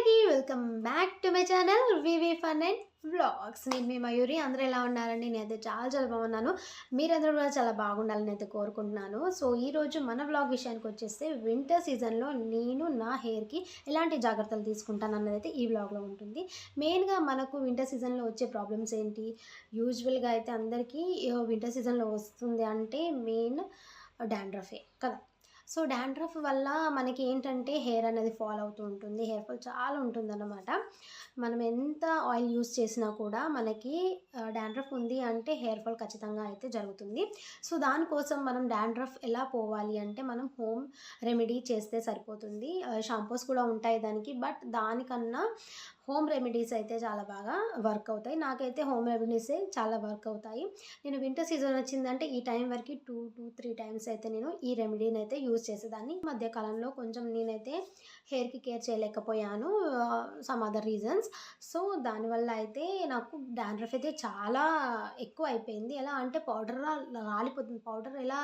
అందరికీ welcome back to my channel V V fun and vlogs. నేను మీ మయూరి. అందరూ ఎలా ఉన్నారండి? నేనైతే చాలా చాలా బాగున్నాను. మీరందరూ కూడా చాలా బాగుండాలని అయితే కోరుకుంటున్నాను. సో ఈరోజు మన వ్లాగ్ విషయానికి వచ్చేస్తే వింటర్ సీజన్లో నేను నా హెయిర్కి ఎలాంటి జాగ్రత్తలు తీసుకుంటాను అన్నది అయితే ఈ వ్లాగ్లో ఉంటుంది. మెయిన్గా మనకు వింటర్ సీజన్లో వచ్చే ప్రాబ్లమ్స్ ఏంటి? యూజువల్గా అయితే అందరికీ వింటర్ సీజన్లో వస్తుంది అంటే మెయిన్ డాండ్రఫే కదా? సో డాండ్రఫ్ వల్ల మనకి ఏంటంటే హెయిర్ అనేది ఫాల్ అవుతూ ఉంటుంది. హెయిర్ ఫాల్ చాలా ఉంటుందన్నమాట. మనం ఎంత ఆయిల్ యూస్ చేసినా కూడా మనకి డాండ్రఫ్ ఉంది అంటే హెయిర్ ఫాల్ ఖచ్చితంగా అయితే జరుగుతుంది. సో దానికోసం మనం డాండ్రఫ్ ఎలా పోవాలి అంటే మనం హోమ్ రెమెడీ చేస్తే సరిపోతుంది. షాంపూస్ కూడా ఉంటాయి దానికి బట్ దానికన్నా హోమ్ రెమెడీస్ అయితే చాలా బాగా వర్క్ అవుతాయి. నాకైతే హోమ్ రెమెడీసే చాలా వర్క్ అవుతాయి. నేను వింటర్ సీజన్ వచ్చిందంటే ఈ టైం వరకు టూ టూ త్రీ టైమ్స్ అయితే నేను ఈ రెమెడీని అయితే యూజ్ చేసేదాన్ని. ఈ మధ్య కాలంలో కొంచెం నేనైతే హెయిర్కి కేర్ చేయలేకపోయాను సమ్ అదర్ రీజన్స్. సో దానివల్ల అయితే నాకు డాండ్రఫ్ అయితే చాలా ఎక్కువ అయిపోయింది. ఎలా అంటే పౌడర్ రాలిపోతుంది. పౌడర్ ఎలా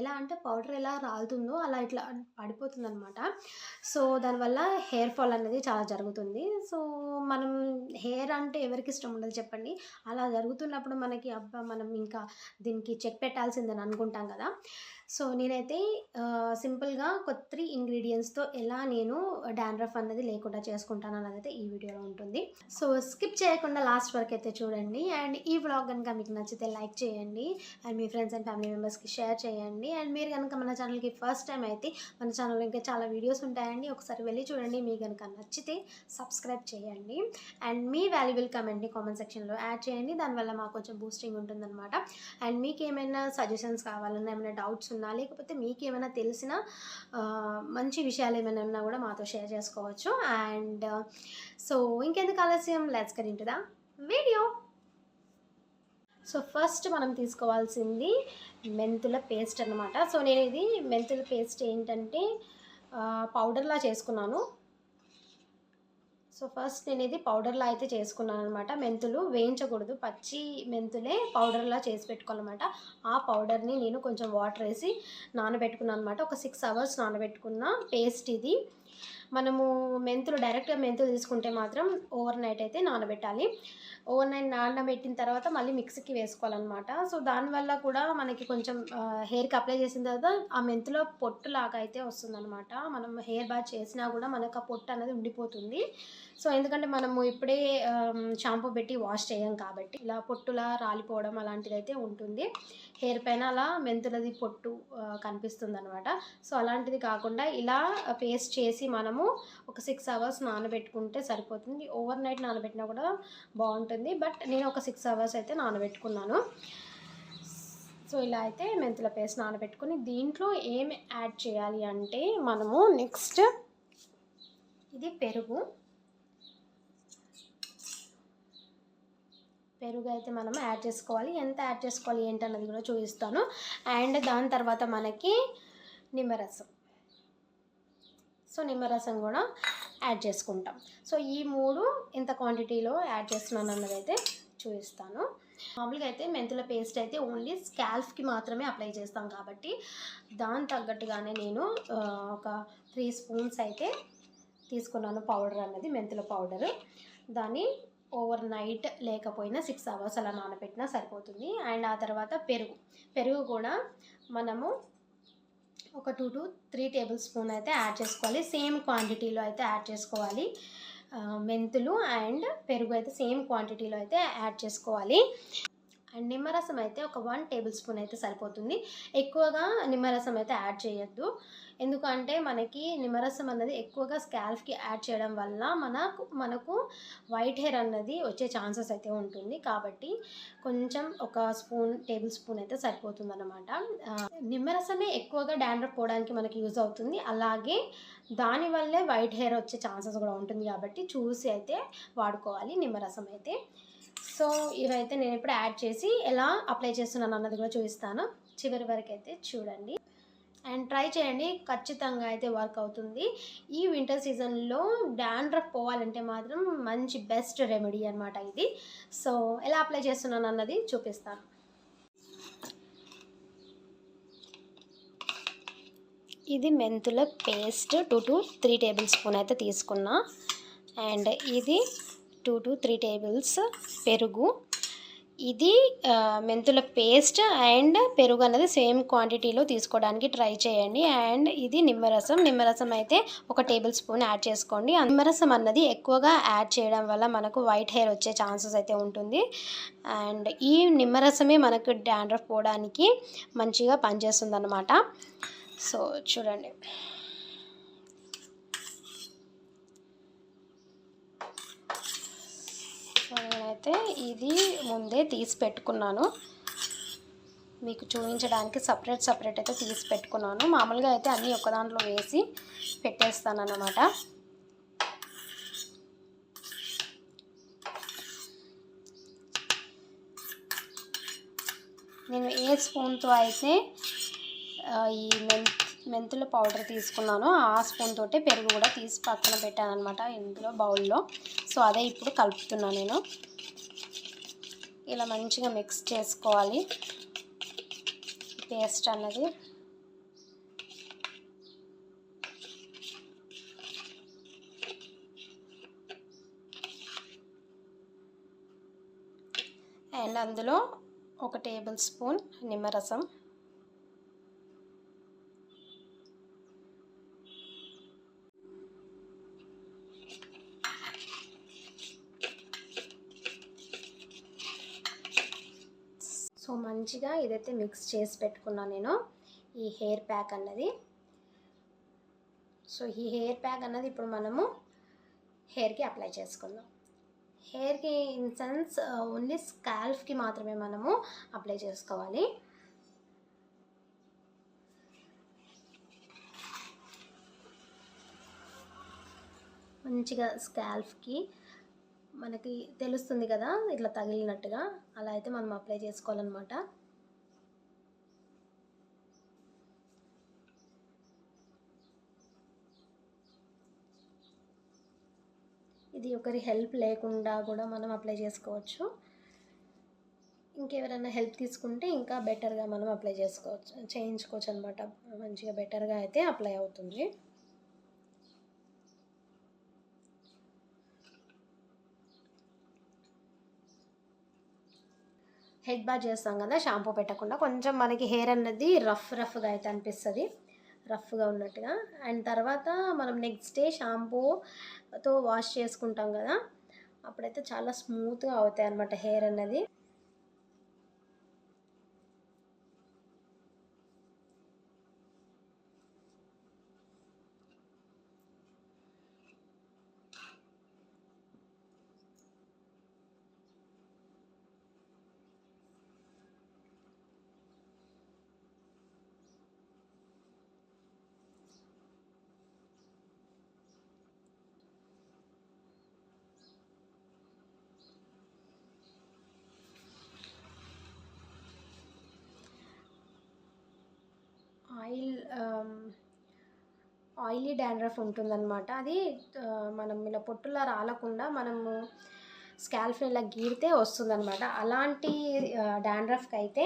ఎలా అంటే పౌడర్ ఎలా రాలుతుందో అలా ఇట్లా పడిపోతుంది అనమాట సో దానివల్ల హెయిర్ ఫాల్ అనేది చాలా జరుగుతుంది. సో మనం హెయిర్ అంటే ఎవరికి ఇష్టం ఉండదు చెప్పండి. అలా జరుగుతున్నప్పుడు మనకి అబ్బా! మనం ఇంకా దీనికి చెక్ పెట్టాల్సిందని అనుకుంటాం కదా. సో నేనైతే సింపుల్గా కొత్త త్రీ ఇంగ్రీడియంట్స్తో ఎలా నేను డాండ్రఫ్ అన్నది లేకుండా చేసుకుంటాను అన్నది అయితే ఈ వీడియోలో ఉంటుంది. సో స్కిప్ చేయకుండా లాస్ట్ వరకు అయితే చూడండి. అండ్ ఈ వ్లాగ్ కనుక మీకు నచ్చితే లైక్ చేయండి. అండ్ మీ ఫ్రెండ్స్ అండ్ ఫ్యామిలీ మెంబర్స్కి షేర్ చేయండి. అండ్ మీరు కనుక మన ఛానల్కి ఫస్ట్ టైం అయితే మన ఛానల్లో ఇంకా చాలా వీడియోస్ ఉంటాయండి. ఒకసారి వెళ్ళి చూడండి. మీకు కనుక నచ్చితే సబ్స్క్రైబ్ చేయండి. అండ్ మీ వాల్యుబుల్ కమెంట్ని కామెంట్ సెక్షన్లో యాడ్ చేయండి. దానివల్ల మాకు కొంచెం బూస్టింగ్ ఉంటుందన్నమాట. అండ్ మీకు ఏమైనా సజెషన్స్ కావాలన్నా ఏమైనా డౌట్స్ ఉన్నా లేకపోతే మీకు ఏమైనా తెలిసిన మంచి విషయాలు ఏమైనా ఉన్నా కూడా మాతో షేర్ చేసుకోవచ్చు. అండ్ సో ఇంకెందుకు ఆలస్యం? లెట్స్ గెట్ దా ద వీడియో. సో ఫస్ట్ మనం తీసుకోవాల్సింది మెంతుల పేస్ట్ అనమాట సో నేను ఇది మెంతుల పేస్ట్ ఏంటంటే పౌడర్లా చేసుకున్నాను. సో ఫస్ట్ నేను ఇది పౌడర్లా అయితే చేసుకున్నాను అనమాట మెంతులు వేయించకూడదు. పచ్చి మెంతులే పౌడర్లా చేసి పెట్టుకోవాలన్నమాట. ఆ పౌడర్ని నేను కొంచెం వాటర్ వేసి నానబెట్టుకున్నాను అనమాట ఒక సిక్స్ అవర్స్ నానబెట్టుకున్న పేస్ట్ ఇది. మనము మెంతులు డైరెక్ట్గా మెంతులు తీసుకుంటే మాత్రం ఓవర్ నైట్ అయితే నానబెట్టాలి. ఓవర్ నైట్ నానబెట్టిన తర్వాత మళ్ళీ మిక్సీకి వేసుకోవాలన్నమాట. సో దానివల్ల కూడా మనకి కొంచెం హెయిర్కి అప్లై చేసిన తర్వాత ఆ మెంతులో పొట్టు లాగా అయితే వస్తుందన్నమాట. మనం హెయిర్ బాత్ చేసినా కూడా మనకు ఆ పొట్టు అనేది ఉండిపోతుంది. సో ఎందుకంటే మనము ఇప్పుడే షాంపూ పెట్టి వాష్ చేయం కాబట్టి ఇలా పొట్టులా రాలిపోవడం అలాంటిది అయితే ఉంటుంది. హెయిర్ పైన అలా మెంతులది పొట్టు కనిపిస్తుంది అనమాట సో అలాంటిది కాకుండా ఇలా పేస్ట్ చేసి మనము ఒక సిక్స్ అవర్స్ నానబెట్టుకుంటే సరిపోతుంది. ఓవర్ నైట్ నానబెట్టినా కూడా బాగుంటుంది. బట్ నేను ఒక సిక్స్ అవర్స్ అయితే నానబెట్టుకున్నాను. సో ఇలా అయితే మెంతుల పేస్ట్ నానబెట్టుకుని దీంట్లో ఏమి యాడ్ చేయాలి అంటే మనము నెక్స్ట్ ఇది పెరుగు. పెరుగు అయితే మనం యాడ్ చేసుకోవాలి. ఎంత యాడ్ చేసుకోవాలి ఏంటన్నది కూడా చూపిస్తాను. అండ్ దాని తర్వాత మనకి నిమ్మరసం. సో నిమ్మరసం కూడా యాడ్ చేసుకుంటాం. సో ఈ మూడు ఎంత క్వాంటిటీలో యాడ్ చేస్తున్నాను అన్నది అయితే చూపిస్తాను. మామూలుగా అయితే మెంతుల పేస్ట్ అయితే ఓన్లీ స్కాల్ఫ్కి మాత్రమే అప్లై చేస్తాం కాబట్టి దాని తగ్గట్టుగానే నేను ఒక త్రీ స్పూన్స్ అయితే తీసుకున్నాను పౌడర్ అన్నది మెంతుల పౌడర్ దాన్ని ఓవర్ నైట్ లేకపోయినా సిక్స్ అవర్స్ అలా నానబెట్టినా సరిపోతుంది. అండ్ ఆ తర్వాత పెరుగు. పెరుగు కూడా మనము ఒక two to three tablespoon అయితే యాడ్ చేసుకోవాలి. సేమ్ క్వాంటిటీలో అయితే యాడ్ చేసుకోవాలి. మెంతులు అండ్ పెరుగు అయితే సేమ్ క్వాంటిటీలో అయితే యాడ్ చేసుకోవాలి. అండ్ నిమ్మరసం అయితే ఒక వన్ టేబుల్ స్పూన్ అయితే సరిపోతుంది. ఎక్కువగా నిమ్మరసం అయితే యాడ్ చేయొద్దు. ఎందుకంటే మనకి నిమ్మరసం అన్నది ఎక్కువగా స్కాల్ఫ్కి యాడ్ చేయడం వల్ల మనకు మనకు వైట్ హెయిర్ అన్నది వచ్చే ఛాన్సెస్ అయితే ఉంటుంది. కాబట్టి కొంచెం ఒక స్పూన్ టేబుల్ స్పూన్ అయితే సరిపోతుంది అనమాట నిమ్మరసమే ఎక్కువగా డాండ్రఫ్ పోవడానికి మనకి యూజ్ అవుతుంది. అలాగే దానివల్లే వైట్ హెయిర్ వచ్చే ఛాన్సెస్ కూడా ఉంటుంది కాబట్టి చూసి అయితే వాడుకోవాలి నిమ్మరసం అయితే. సో ఇవైతే నేను ఇప్పుడు యాడ్ చేసి ఎలా అప్లై చేస్తున్నాను అన్నది కూడా చూపిస్తాను. చివరి వరకు అయితే చూడండి. అండ్ ట్రై చేయండి ఖచ్చితంగా అయితే వర్క్ అవుతుంది. ఈ వింటర్ సీజన్లో డాండ్రఫ్ పోవాలంటే మాత్రం మంచి బెస్ట్ రెమెడీ అనమాట ఇది. సో ఎలా అప్లై చేస్తున్నాను అన్నది చూపిస్తాను. ఇది మెంతుల paste two to three tablespoon అయితే తీసుకున్నా. అండ్ ఇది టూ టు త్రీ టేబుల్స్ పెరుగు. ఇది మెంతుల పేస్ట్ అండ్ పెరుగు అనేది సేమ్ క్వాంటిటీలో తీసుకోవడానికి ట్రై చేయండి. అండ్ ఇది నిమ్మరసం. నిమ్మరసం అయితే ఒక టేబుల్ స్పూన్ యాడ్ చేసుకోండి. నిమ్మరసం అన్నది ఎక్కువగా యాడ్ చేయడం వల్ల మనకు వైట్ హెయిర్ వచ్చే ఛాన్సెస్ అయితే ఉంటుంది. అండ్ ఈ నిమ్మరసమే మనకు డాండ్రఫ్ పోవడానికి మంచిగా పనిచేస్తుంది అనమాట సో చూడండి సో నేనైతే ఇది ముందే తీసి పెట్టుకున్నాను. మీకు చూపించడానికి సపరేట్ సపరేట్ అయితే తీసి పెట్టుకున్నాను. మామూలుగా అయితే అన్నీ ఒక దాంట్లో వేసి పెట్టేస్తాను అన్నమాట నేను ఏ స్పూన్తో అయితే ఈ మెంత్ మెంతుల పౌడర్ తీసుకున్నానో ఆ స్పూన్ తోటే పెరుగు కూడా తీసి పక్కన పెట్టాను అనమాట ఇందులో బౌల్లో. సో అదే ఇప్పుడు కలుపుతున్నాను నేను. ఇలా మంచిగా మిక్స్ చేసుకోవాలి. పేస్ట్ అన్నది. అండ్ అందులో ఒక టేబుల్ స్పూన్ నిమ్మరసం. మంచిగా ఇదైతే మిక్స్ చేసి పెట్టుకున్నాను నేను ఈ హెయిర్ ప్యాక్ అన్నది. సో ఈ హెయిర్ ప్యాక్ అన్నది ఇప్పుడు మనము హెయిర్కి అప్లై చేసుకుందాం. హెయిర్కి ఇన్ సెన్స్ ఓన్లీ స్కాల్ఫ్కి మాత్రమే మనము అప్లై చేసుకోవాలి. మంచిగా స్కాల్ఫ్కి మనకి తెలుస్తుంది కదా ఇట్లా తగిలినట్టుగా. అలా అయితే మనం అప్లై చేసుకోవాలన్నమాట. ఇది ఒకరి హెల్ప్ లేకుండా కూడా మనం అప్లై చేసుకోవచ్చు. ఇంకెవరైనా హెల్ప్ తీసుకుంటే ఇంకా బెటర్గా మనం అప్లై చేసుకోవచ్చు చేయించుకోవచ్చు అనమాట మంచిగా బెటర్గా అయితే అప్లై అవుతుంది. హెడ్ బాత్ చేస్తాం కదా షాంపూ పెట్టకుండా. కొంచెం మనకి హెయిర్ అన్నది రఫ్ రఫ్గా అయితే అనిపిస్తుంది. రఫ్గా ఉన్నట్టుగా. అండ్ తర్వాత మనం నెక్స్ట్ డే షాంపూతో వాష్ చేసుకుంటాం కదా అప్పుడైతే చాలా స్మూత్గా అవుతాయి అన్నమాట హెయిర్ అన్నది ఆయిల్ ఆయిలీ డాండ్రఫ్ ఉంటుందన్నమాట. అది మనం ఇలా పొట్టులా రాలకుండా మనము స్కాల్ఫ్ని ఇలా గీరితే వస్తుందన్నమాట. అలాంటి డాండ్రఫ్కి అయితే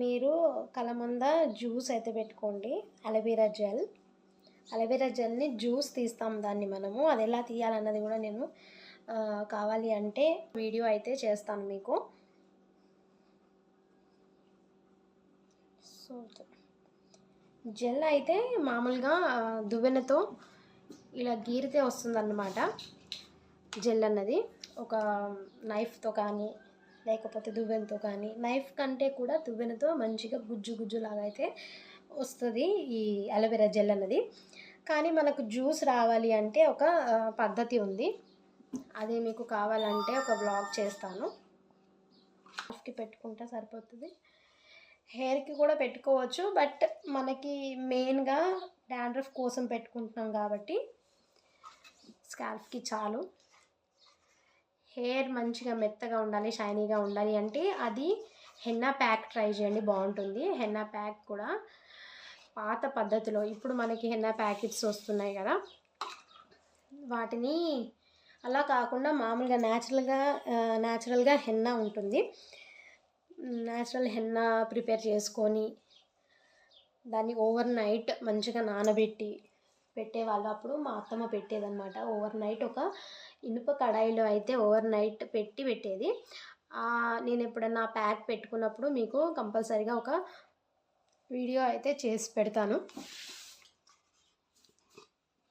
మీరు కలమంద జ్యూస్ అయితే పెట్టుకోండి. Aloe vera gel. Aloe vera జెల్ని juice తీస్తాం దాన్ని మనము. అది ఎలా తీయాలన్నది కూడా నేను కావాలి అంటే వీడియో అయితే చేస్తాను మీకు. సో జెల్ అయితే మామూలుగా దువ్వెనతో ఇలా గీరితే వస్తుందన్నమాట. జెల్ అన్నది. ఒక నైఫ్తో కానీ లేకపోతే దువ్వెనతో కానీ నైఫ్ కంటే కూడా దువ్వెనతో మంచిగా గుజ్జు గుజ్జు లాగా అయితే వస్తుంది ఈ అలోవెరా జెల్ అన్నది. కానీ మనకు జ్యూస్ రావాలి అంటే ఒక పద్ధతి ఉంది. అది మీకు కావాలంటే ఒక బ్లాగ్ చేస్తాను. కి పెట్టుకుంటే సరిపోతుంది. హెయిర్కి కూడా పెట్టుకోవచ్చు. బట్ మనకి మెయిన్గా డాండ్రఫ్ కోసం పెట్టుకుంటున్నాం కాబట్టి స్కాల్ఫ్కి చాలు. హెయిర్ మంచిగా మెత్తగా ఉండాలి షైనీగా ఉండాలి అంటే అది హెన్నా ప్యాక్ ట్రై చేయండి బాగుంటుంది. హెన్నా ప్యాక్ కూడా పాత పద్ధతిలో ఇప్పుడు మనకి హెన్నా ప్యాకెట్స్ వస్తున్నాయి కదా. వాటిని అలా కాకుండా మామూలుగా న్యాచురల్గా న్యాచురల్గా హెన్నా ఉంటుంది. న్యాచురల్ హెన్నా ప్రిపేర్ చేసుకొని దాన్ని ఓవర్ నైట్ మంచిగా నానబెట్టి పెట్టేవాళ్ళు. అప్పుడు మా అత్తమ్మ పెట్టేదన్నమాట. ఓవర్ నైట్ ఒక ఇనుప కడాయిలో అయితే ఓవర్ నైట్ పెట్టి పెట్టేది. నేను ఎప్పుడన్నా ప్యాక్ పెట్టుకున్నప్పుడు మీకు కంపల్సరీగా ఒక వీడియో అయితే చేసి పెడతాను.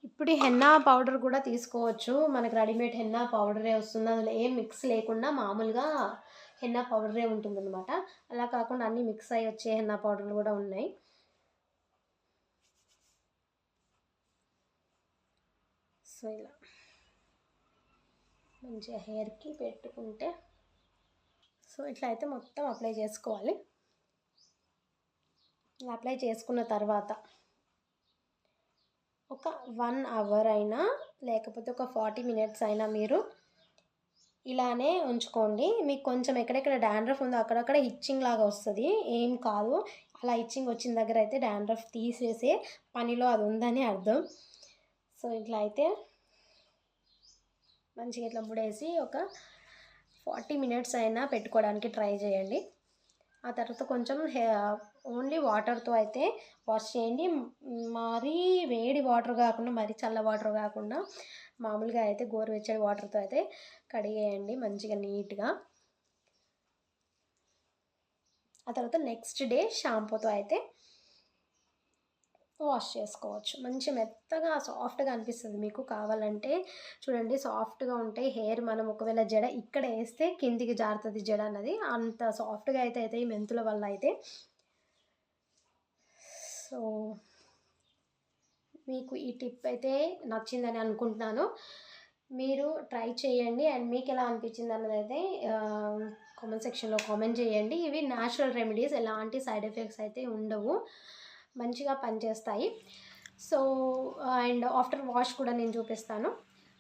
ఇప్పుడు హెన్నా పౌడర్ కూడా తీసుకోవచ్చు. మనకు రెడీమేడ్ హెన్నా పౌడరే వస్తుంది. అందులో ఏం మిక్స్ లేకుండా మామూలుగా హెన్నా పౌడరే ఉంటుందన్నమాట. అలా కాకుండా అన్నీ మిక్స్ అయ్యి వచ్చే హెన్నా పౌడర్లు కూడా ఉన్నాయి. సో ఇలా. మంచిగా హెయిర్కి పెట్టుకుంటే. సో ఇట్లా అయితే మొత్తం అప్లై చేసుకోవాలి. ఇలా అప్లై చేసుకున్న తర్వాత ఒక వన్ అవర్ అయినా లేకపోతే ఒక ఫార్టీ మినిట్స్ అయినా మీరు ఇలానే ఉంచుకోండి. మీకు కొంచెం ఎక్కడెక్కడ డాండ్రఫ్ ఉందో అక్కడక్కడ ఇచ్చింగ్ లాగా వస్తుంది. ఏం కాదు. అలా ఇచ్చింగ్ వచ్చిన దగ్గర అయితే డాండ్రఫ్ తీసేసే పనిలో అది ఉందని అర్థం. సో ఇట్లా అయితే మంచిగా ఇట్లా ముడేసి ఒక ఫార్టీ మినిట్స్ అయినా పెట్టుకోవడానికి ట్రై చేయండి. ఆ తర్వాత కొంచెం ఓన్లీ వాటర్తో అయితే వాష్ చేయండి. మరీ వేడి వాటర్ కాకుండా మరీ చల్ల వాటర్ కాకుండా మామూలుగా అయితే గోరువెచ్చడి వాటర్తో అయితే కడిగేయండి మంచిగా నీట్గా. ఆ తర్వాత నెక్స్ట్ డే షాంపూతో అయితే వాష్ చేసుకోవచ్చు. మంచి మెత్తగా సాఫ్ట్గా అనిపిస్తుంది మీకు కావాలంటే. చూడండి సాఫ్ట్గా ఉంటాయి హెయిర్ మనం ఒకవేళ జడ ఇక్కడ వేస్తే కిందికి జారుతుంది జడ అన్నది అంత సాఫ్ట్గా అయితే అయితే ఈ మెంతుల వల్ల అయితే సో మీకు ఈ టిప్ అయితే నచ్చిందని అనుకుంటున్నాను. మీరు ట్రై చేయండి అండ్ మీకు ఎలా అనిపించింది అన్నది అయితే కామెంట్ సెక్షన్లో కామెంట్ చేయండి. ఇవి న్యాచురల్ రెమెడీస్ ఎలాంటి సైడ్ ఎఫెక్ట్స్ అయితే ఉండవు. మంచిగా పనిచేస్తాయి. సో అండ్ ఆఫ్టర్ వాష్ కూడా నేను చూపిస్తాను.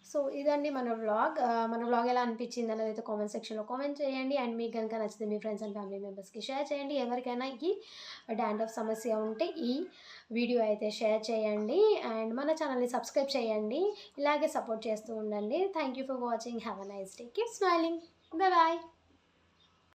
సో ఇదండి మన వ్లాగ్. మన వ్లాగ్ ఎలా అనిపించింది అనేది అయితే కామెంట్ సెక్షన్లో కామెంట్ చేయండి. అండ్ మీకు కనుక నచ్చితే మీ ఫ్రెండ్స్ అండ్ ఫ్యామిలీ మెంబర్స్కి షేర్ చేయండి. ఎవరికైనా ఈ డాండ్రఫ్ సమస్య ఉంటే ఈ వీడియో అయితే షేర్ చేయండి. అండ్ మన ఛానల్ని సబ్స్క్రైబ్ చేయండి. ఇలాగే సపోర్ట్ చేస్తూ ఉండండి. Thank you for watching have a nice day keep smiling bye